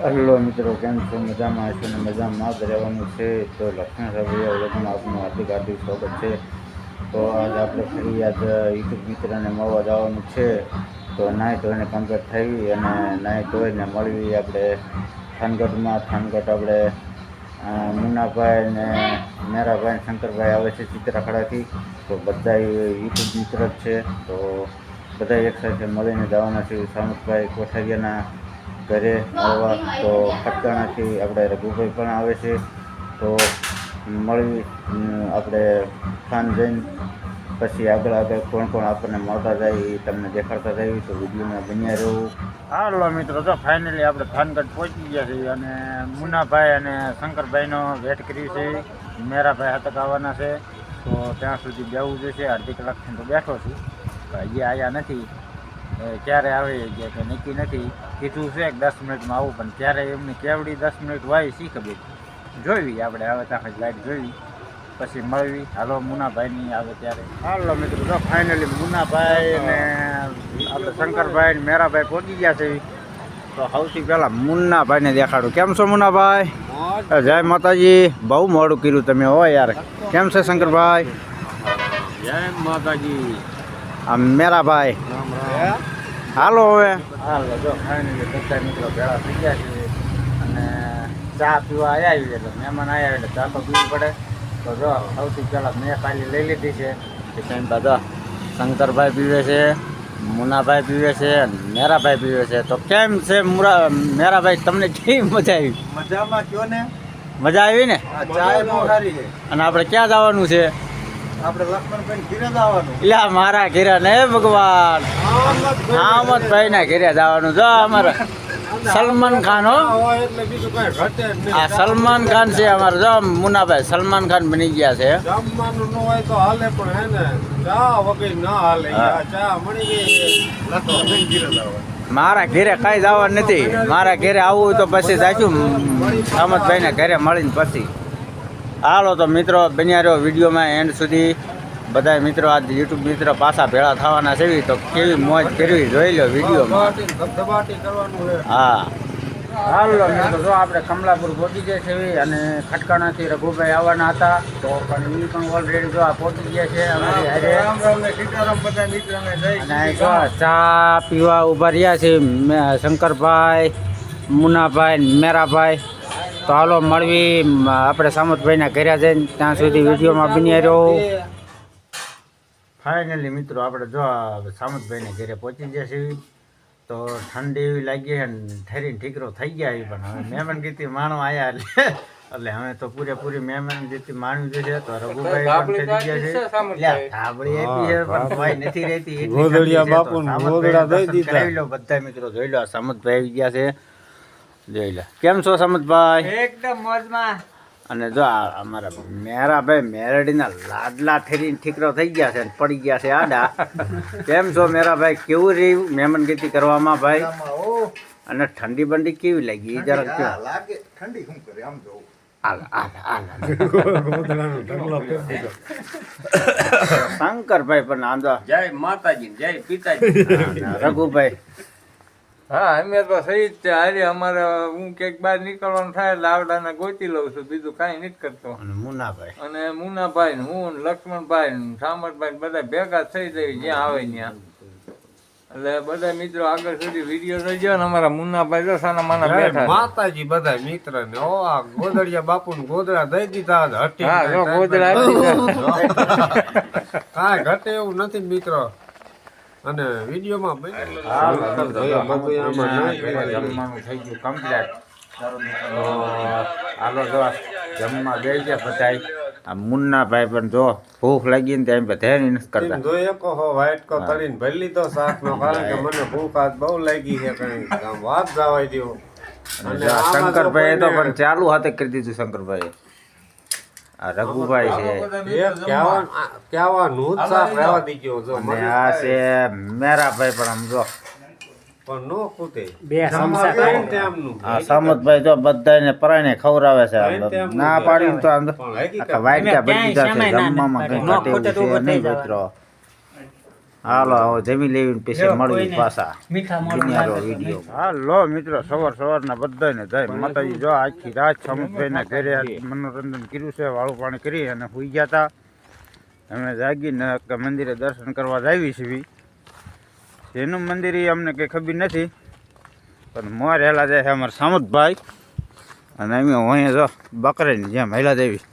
Hello મિત્રો, કેમ છો? મજામાં હશો ને મજામાં? જ રહેવાનું છે તો લક્ષ્મણ સાહેબ લોકોમાં આપનું હાર્દિક હાર્દિક સ્વાગત છે. તો આજ આપણે ફરી આજ યુટ્યુબ મિત્રને મળવા જવાનું છે. તો નાહી ધોઈને કમ્પ્લીટ થઈ અને નાહી ધોઈને મળવી આપણે થાનગઢમાં. થાનગઢ આપણે મુનાભાઈ ને મેરાભાઈ શંકરભાઈ આવે છે ચિત્રાખડાથી. તો બધા યુટ્યુબ મિત્ર જ છે. તો બધા એક સાથે મળીને જવાના છે. સામુતભાઈ કોઠારિયાના ઘરે આવવા તો ખટકાણાથી આપણે રઘુભાઈ પણ આવે છે. તો મળી આપણે ખાન જઈને પછી આગળ આગળ કોણ કોણ આપણને મળતા જાય એ તમને દેખાડતા જાય તો વિડીયોમાં બન્યા રહેવું હાલો મિત્રો તો ફાઇનલી આપણે થાનગઢ પહોંચી ગયા છીએ અને મુનાભાઈ અને શંકરભાઈનો વેટ કર્યું છે. મેરાભાઈ હાથક આવવાના છે. તો ત્યાં સુધી જવું જોઈશે. અડધી કલાકથી તો બેઠો છું. હજી આવ્યા નથી. ક્યારે આવે ગયા કે નક્કી નથી. કીધું છે કે દસ મિનિટમાં આવું પણ ક્યારે એમની કેવડી દસ મિનિટ હોય શી ખબર? જોઈવી આપણે આવે ત્યાં લાઈટ જોઈ પછી મળવી. હાલો મુનાભાઈની આવે ત્યારે. હાલો મિત્રો તો ફાઇનલી મુનાભાઈ અને આપણે શંકરભાઈ ને મેરાભાઈ પહોંચી ગયા છે. તો સૌથી પહેલાં મુન્નાભાઈને દેખાડું. કેમ છો મુનાભાઈ? જય માતાજી. બહુ મોડું કર્યું તમે હો યાર. કેમ છે શંકરભાઈ? જય માતાજી. આ મેરાભાઈ હાલો હવે. હાલો જો ફાઇનલી બધા મિત્રો ભેળા થઈ ગયા છે. અને ચા પીવા આવ્યા છીએ એટલે મહેમાન આવ્યા એટલે ચા તો પીવી પડે. તો જો સૌથી પહેલાં મેં કાલી લઈ લીધી છે. કે કંઈ બધા શંકરભાઈ પીવે છે મુનાભાઈ પીવે છે અને મેરાભાઈ પીવે છે. તો કેમ છે મુરા મેરાભાઈ તમને કેવી મજા આવી? મજામાં કયો ને? મજા આવી ને? ચા અને આપણે ક્યાં જવાનું છે? આપણે લક્ષ્મણભાઈ ઘીરે જવાનું એટલે મારા ઘેરા ને ભગવાન. આમદભાઈ ના ઘેરે જવાનું જો અમારે સલમાન ખાન હો. આ સલમાન ખાન છે અમારે. જો મુનાભાઈ સલમાન ખાન બની ગયા છે. જમવાનું ન હોય તો હાલે પણ હે ને ચા વગર ના હાલે. ચા મળી ગઈ ઘીરે જવાનું મારા ઘેરે કઈ જવાનું નથી. મારા ઘેરે આવવું તો પછી જાશું. સામતભાઈ ને ઘરે મળીને પછી. હાલો તો મિત્રો બન્યા રહ્યો વિડીયોમાં એન્ડ સુધી. બધા મિત્રો આજ યુટ્યુબ મિત્રો પાછા ભેળા થવાના છે તો કેવી મોજ કરવી જોઈ લો વિડીયોમાં. હા. હાલો મિત્રો જો આપણે કમલાપુર પહોંચી ગયા છે અને ખટકાણાથી રઘુભાઈ આવવાના હતા તો પણ એ પણ ઓલરેડી જો આ પહોંચી ગયા છે અમારી ચા પીવા ઊભા રહ્યા છે શંકરભાઈ મુનાભાઈ મેરાભાઈ. તો હાલો મળવી આપણે સામતભાઈના ઘરે જઈને ત્યાં સુધી વિડીયોમાં બની રહ્યો ફાઇનલી મિત્રો આપણે જો સામતભાઈ સામતભાઈને ઘરે પહોંચી ગયા છીએ. તો ઠંડી એવી લાગી છે ને ઠરીને ઠીકરો થઈ ગયા એ પણ હવે મહેમાન ગીતી માણો આવ્યા એટલે એટલે હવે તો પૂરેપૂરી મહેમાન ગીતી માણવી જોઈએ તો રઘુભાઈ પણ થઈ ગયા છે. આપણી આપી છે પણ ભાઈ નથી રહેતી. ગોદડિયા છે. ગોદડા દઈ દીધા. લો બધા મિત્રો જોઈ લો આ સામતભાઈ આવી ગયા છે. જોઈ લો. કેમ છો સમજભાઈ? એકદમ મોજમાં. અને જો આ અમારા મેરાભાઈ મેરડીના લાડલા ઠેરીને ઠીકરો થઈ ગયા છે અને પડી ગયા છે આડા. કેમ છો મેરાભાઈ? કેવું રહ્યું મહેમાન ગીતી કરવામાં ભાઈ? અને ઠંડી બંડી કેવી લાગી? એ જરાક ઠંડી શું કરે આમ જોવું. શંકરભાઈ પણ આંધો જય માતાજી જય પિતાજી. રઘુભાઈ. હા અમે તો સહી જ છે. હારે અમારે હું ક્યાંક બહાર નીકળવાનું થાય એટલે આવડાને ગોતી લઉં છું. બીજું કાંઈ નથી કરતો. અને મુનાભાઈ. અને મુનાભાઈ ને હું લક્ષ્મણભાઈ ને સામરભાઈ બધા ભેગા થઈ જાય જ્યાં આવે ત્યાં. એટલે બધા મિત્રો આગળ સુધી વીડિયો જોઈજો ને અમારા મુન્નાભાઈ જો સાના માના બેઠા માતાજી બધા મિત્ર ને ઓ આ ગોદડિયા બાપુ ને ગોદડા દઈ દીધા હટી હા ગોદડા કાંઈ ઘટે એવું નથી મિત્રો. અને વિડીયોમાં બધું જમવાનું થઈ ગયું કમ્પ્લીટ હાલો જો જમવા ગઈ ગયા બધાય. આ મુન્નાભાઈ પણ જો ભૂખ લાગી ને ત્યાં ધ્યાન નથી કરતા. જો એકો હો વાઈટ કો તળીને ભરી લીધો શાકનો કારણ કે મને ભૂખ આજ બહુ લાગી છે કઈ. વાત જવાય જો શંકરભાઈ તો પણ ચાલુ હાથે કરી દીધું શંકરભાઈ આ રઘુભાઈ છે. કહેવાનું જ રહેવા દીજો જો અને આ છે મેરાભાઈ પણ આમ જો. પણ નો કૂટે બે જમવા કઈ તેમનું. આ સામતભાઈ જો બધાને પરાઈને ખવડાવે છે ના પાડી તો આમ ક્યાંય જમવામાં કઈ ના ઘટે એવું ખોટે તો છે નહીં મિત્રો. હાલો આવો જમી લેવી પછી મળવી પાછા. વીડિયો. હાલો મિત્રો સવાર સવારના બધાને જય માતાજી. જો આખી રાત સમુદ્રભાઈના ઘરે મનોરંજન કર્યું છે વાળું પાણી કરી અને સુઈ ગયા હતા અમે જાગીને મંદિરે દર્શન કરવા જાવી છીએ. જેનું મંદિર એ અમને કંઈ ખબર નથી પણ મોર હેલા જાય છે અમારા સામુદભાઈ. અને અમે અહીંયા જો બકરીની જેમ હેલા દેવી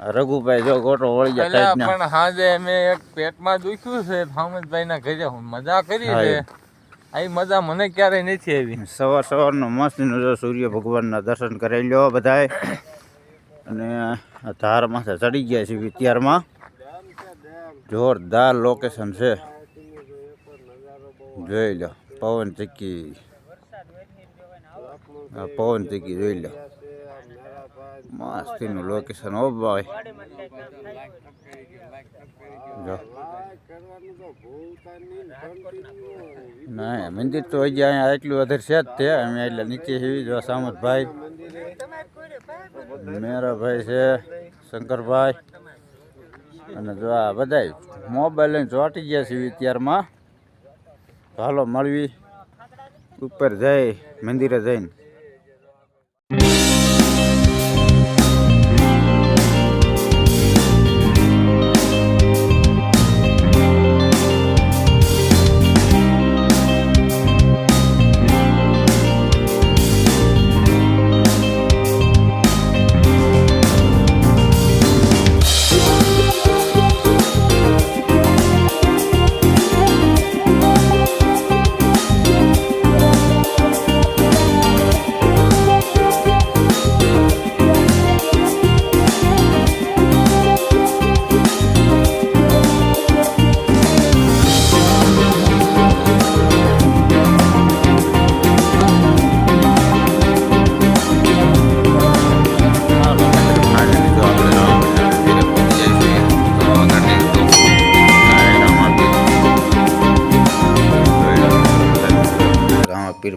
રઘુભાઈ જો ગોટો વળી જાય પણ હાજે મેં એક પેટમાં દુખ્યું છે ભામતભાઈ ના ઘરે મજા કરી છે. આવી મજા મને ક્યારેય નથી આવી. સવાર સવારનો મસ્ત જો સૂર્ય ભગવાનના દર્શન કરાવી લ્યો બધાએ અને ધાર માથે ચડી ગયા છે વિત્યારમાં. જોરદાર લોકેશન છે. જોઈ લો પવન ચક્કી. આ પવન ચક્કી જોઈ લો મસ્તીનું લોકેશન હો ભાઈ જો ના મંદિર તો હજી અહીંયા એટલું વધારે છે જ તે અમે એટલે નીચે છીએ જો સામતભાઈ મેરાભાઈ છે શંકરભાઈ અને જો આ બધાય મોબાઈલ લઈને ચોંટી ગયા છે ત્યારમાં હાલો મળવી ઉપર જઈ મંદિરે જઈને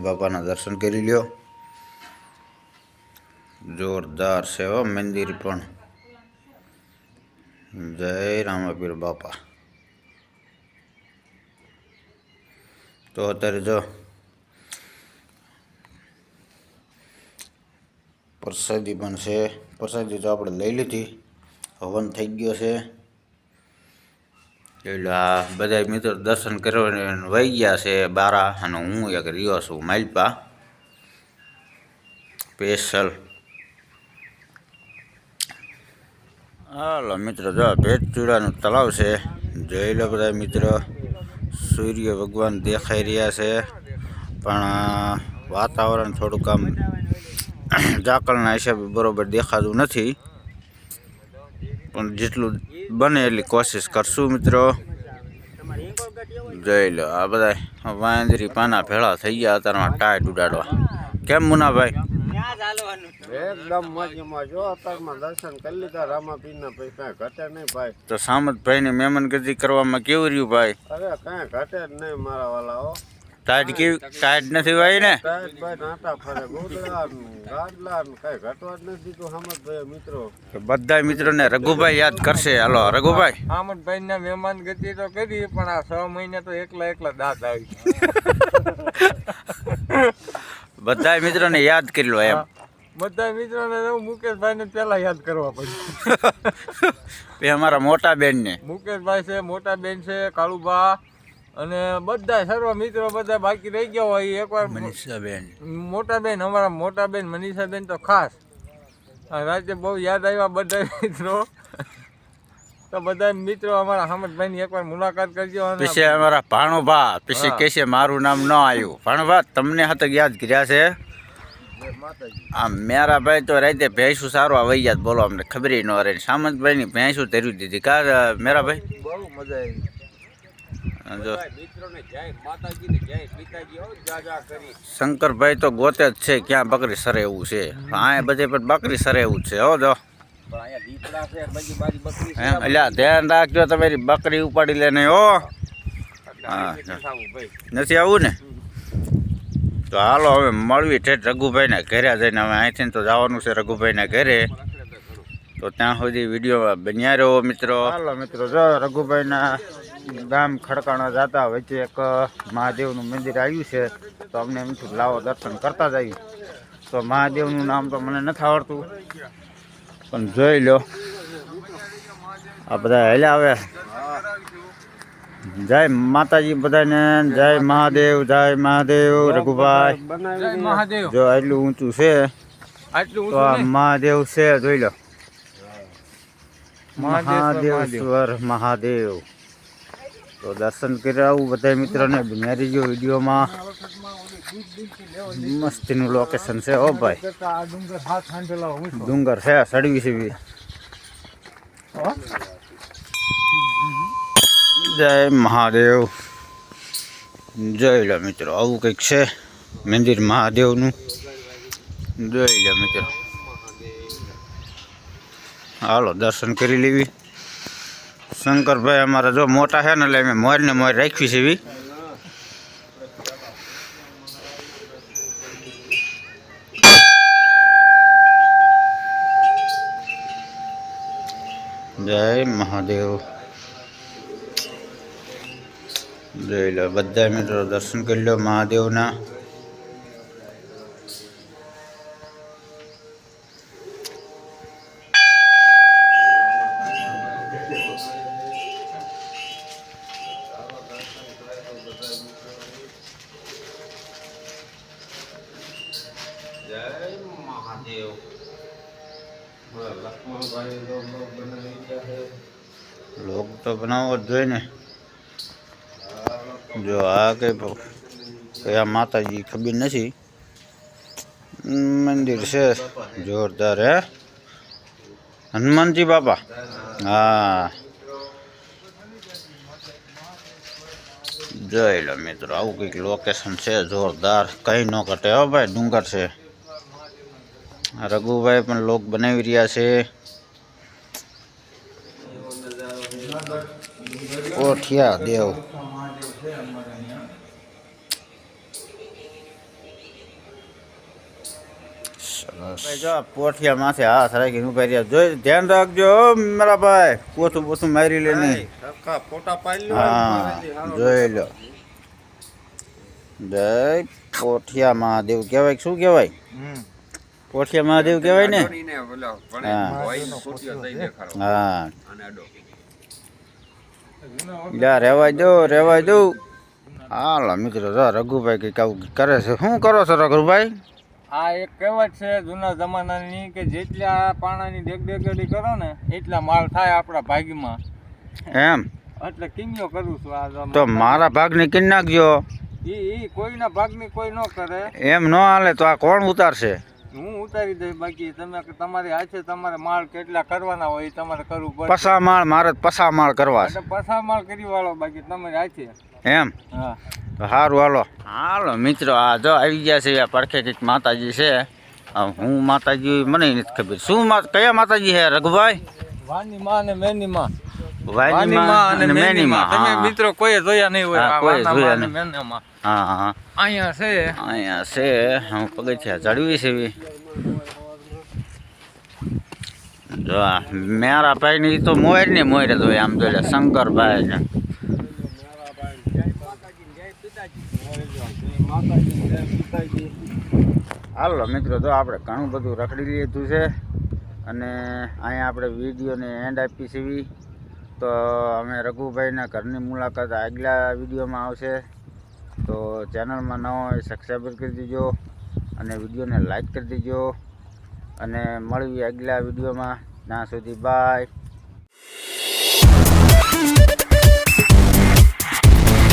બાપાના દર્શન કરી લ્યો. જોરદાર સેવા, મંદિર પણ. જય રામાપીર બાપા. તો અત્યારે જો પ્રસાદી પણ છે. પ્રસાદી તો આપણે લઈ લીધી. હવન થઈ ગયો છે. એટલે આ બધા મિત્રો દર્શન કરવા વહી ગયા છે બારા અને હું એક રહ્યો છું માલપા. સ્પેશિયલ હાલો મિત્રો, જો ભેટ ચૂડાનું તળાવ છે, જોઈ લો બધા મિત્રો, સૂર્ય ભગવાન દેખાઈ રહ્યા છે, પણ વાતાવરણ થોડુંક આમ ઝાકળના હિસાબે બરોબર દેખાતું નથી. પણ જેટલું બને એટલી કોશિશ કરશું મિત્રો. જોઈ લો આ બધા વાંદરી પાના ભેળા થઈ ગયા અત્યારમાં ટાયટ ઉડાડવા. કેમ મુનાભાઈ? એકદમ મજામાં જો અત્યારમાં દર્શન કરી લીધા રામાપીરના ભાઈ કાંઈ ઘટે નહીં ભાઈ. તો સામતભાઈની મહેમાનગતિ કરવામાં કેવું રહ્યું ભાઈ? અરે કાંઈ ઘટે જ નહીં મારા વાલા ટાઈટ કેવી ટાઈટ નથી ભાઈ ને? ને ને હમદભાઈ મિત્રો. બધા રઘુભાઈ યાદ કરશે. હાલો રઘુભાઈ. થામતભાઈ ને મહેમાન ગતિ તો કરી પણ આ છ મહિને તો એકલા એકલા દાંત આવી બધા મિત્રોને યાદ કરી લો એમ. બધા મિત્રોને હું મુકેશભાઈ ને પેલા યાદ કરવા પડ્યું. એ અમારા મોટા બેનને. મુકેશભાઈ છે મોટા બેન છે કાળુબા અને બધા સર્વ મિત્રો બધા બાકી રહી ગયા હોય એકવાર મનીષાબેન. મોટા બેન અમારા મોટા બેન મનીષાબેન તો ખાસ. રાતે બહુ યાદ આવ્યા બધા મિત્રો. તો બધા મિત્રો અમારા હામદભાઈની એકવાર મુલાકાત કરજો અને પછી અમારા ભાણુભા પછી કહેશે કે છે મારું નામ ન આવ્યું. ભાણુભા તમને હાથ યાદ કર્યા છે? આ મેરા ભાઈ તો રાતે ભેંસું સારું આવી ગયા બોલો અમને ખબર ન રહે. સામંતભાઈની ભેંસું ધર્યું દીધી. કા મેરા ભાઈ? બહુ મજા આવી. શંકરભાઈ તો ગોતે જ છે ક્યાં બકરી સરે એવું છે? આ બધે પણ બકરી સરે એવું જ છે હો જો. પણ અહીંયા દીપડા છે બધી મારી બકરી એમ એટલે ધ્યાન રાખજો તમારી બકરી ઉપાડી લે નહીં હો. હા નથી આવું ને? તો હાલો હવે મળવી ઠેઠ રઘુભાઈના ઘેરે જઈને હવે અહીંથી તો જવાનું છે રઘુભાઈના ઘરે. તો ત્યાં સુધી વીડિયો બન્યા રહ્યો મિત્રો. હાલો મિત્રો જો રઘુભાઈના ગામ ખડકાણા જતા વચ્ચે એક મહાદેવનું મંદિર આવ્યું છે. તો અમને એમ થયું લાવો દર્શન કરતા જઈએ. તો મહાદેવનું નામ તો મને નથી આવડતું. પણ જોઈ લો. આ બધા હેલ્યા આવે જય માતાજી બધાને જય મહાદેવ જય મહાદેવ રઘુભાઈ. જો આટલું ઊંચું છે તો આ મહાદેવ છે જોઈ લો. મહાદેવ મહાદેવશ્વર મહાદેવ. તો દર્શન કરી આવું બધા મિત્રોને બિનારી ગયો વિડીયોમાં. મસ્તીનું લોકેશન છે ઓ ભાઈ. ડુંગર છે, સડવી છે બી. જય મહાદેવ. જોઈ લો મિત્રો, આવું કંઈક છે મંદિર મહાદેવનું. જોઈ લો મિત્રો. હાલો, દર્શન કરી લેવી. શંકરભાઈ અમારા જો મોટા છે ને એટલે અમે મોર ને મોર રાખવી છે એવી. જય મહાદેવ. જોઈ લો બધા મિત્રો દર્શન કરી લો મહાદેવના. જય મહાદેવ લક્ષ્મણભાઈ તો બ્લોગ બનાવી ગયા છે લોક તો બનાવવો જ જોઈએ ને જો આ કઈ પ- કયા માતાજી ખબર નથી ઉમ, મંદિર છે જોરદાર હે હનુમાનજી બાપા હા જોઈ લો મિત્રો આવું કંઈક લોકેશન છે જોરદાર કઈ ન ઘટે હો ભાઈ ડુંગર છે રઘુભાઈ પણ લોક બનાવી રહ્યા છે. ઓઠિયા દેવ. પોઠિયા માથે હાથ રાખીને ઊભા રહ્યા. જોઈ ધ્યાન રાખજો હો મારા ભાઈ. પોથું પોથું મારી લે નહીં. હા જોઈ લો. જય પોઠિયા મહાદેવ. કહેવાય શું કહેવાય? પોઠિયા મહાદેવ કહેવાય ને? હા. હા. લ્યા રેવાય દો રેવાય દો. હાલો મિત્રો જો રઘુભાઈ કંઈક આવું કરે છે. શું કરો છો રઘુભાઈ? આ એક કહેવત છે જૂના જમાનાની કે જેટલા પાણાની ડેગડેગડી કરો ને એટલા માલ થાય આપણા ભાગમાં. એમ? એટલે કિંગ્યો કરું છું આ તો મારા ભાગની કિન નાખજો. એ એ કોઈના ભાગની કોઈ ન કરે. એમ ન હાલે તો આ કોણ ઉતારશે? હું ઉતારી દઈશ બાકી તમે તમારી હાથે તમારે માળ કેટલા કરવાના હોય એ તમારે કરવું પડે પસા માળ મારે જ પસા માળ કરવા છે. પસા માળ કરી વાળો બાકી તમારી હાથે. એમ? હા. તો સારું હાલો. હાલો મિત્રો આ જો આવી ગયા છે આ પડખે કંઈક માતાજી છે. આ હું માતાજી મને નથી ખબર. શું મા કયા માતાજી છે રઘુભાઈ? વાની માં અને મેની માં વાયની માં અને મેની તમે મિત્રો કોઈ જોયા નહીં હોય આ કોઈએ જોયા માં અને નહીં. હા હા. અહીંયા છે. અહીંયા છે. હું પગથિયા ચડવી છે એવી. જો મેરા ભાઈ ની તો મોર ને મોર જ હોય આમ જોડે શંકરભાઈ ને. હાલો મિત્રો તો આપણે ઘણું બધું રખડી લીધું છે. અને અહીંયા આપણે વિડીયોને એન્ડ આપી છે તો અમે રઘુભાઈના ઘરની મુલાકાત આગલા વિડીયોમાં આવશે. તો ચેનલમાં ન હોય સબસ્ક્રાઈબ કરી દેજો અને વિડીયોને લાઈક કરી દીજો. અને મળવી આગલા વિડીયોમાં. ત્યાં સુધી બાય